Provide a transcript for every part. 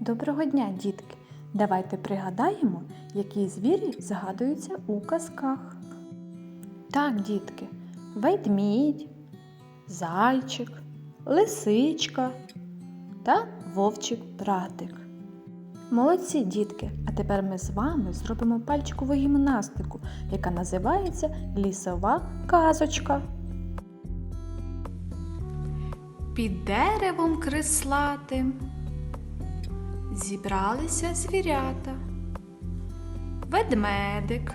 Доброго дня, дітки! Давайте пригадаємо, які звірі згадуються у казках. Так, дітки, ведмідь, зайчик, лисичка та вовчик братик. Молодці, дітки! А тепер ми з вами зробимо пальчикову гімнастику, яка називається лісова казочка. Під деревом крислатим зібралися звірята. Ведмедик,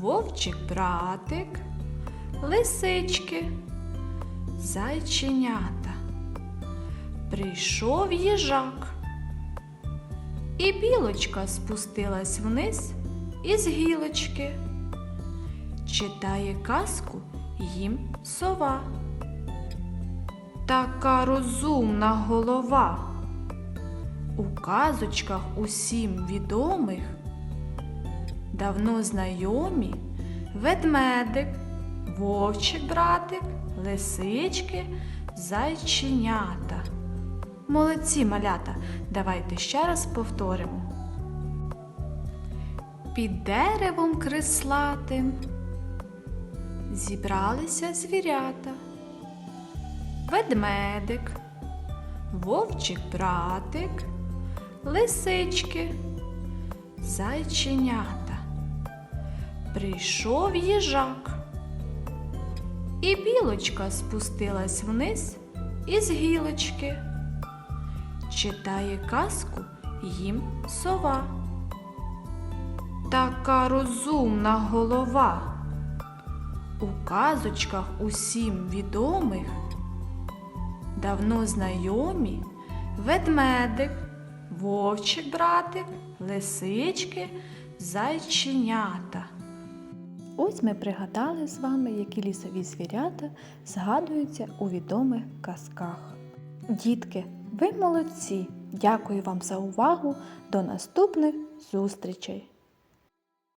вовчик братик, лисички, зайченята. Прийшов їжак, і білочка спустилась вниз із гілочки. Читає казку їм сова. Така розумна голова. У казочках усім відомих давно знайомі ведмедик, вовчик братик, лисички, зайченята. Молодці малята, давайте ще раз повторимо. Під деревом крислатим зібралися звірята. Ведмедик, вовчик братик, лисички, зайченята. Прийшов їжак, і білочка спустилась вниз із гілочки. Читає казку їм сова. Така розумна голова. У казочках усім відомих давно знайомі ведмедик, вовчик братик, лисички, зайченята. Ось ми пригадали з вами, які лісові звірята згадуються у відомих казках. Дітки, ви молодці! Дякую вам за увагу! До наступних зустрічей!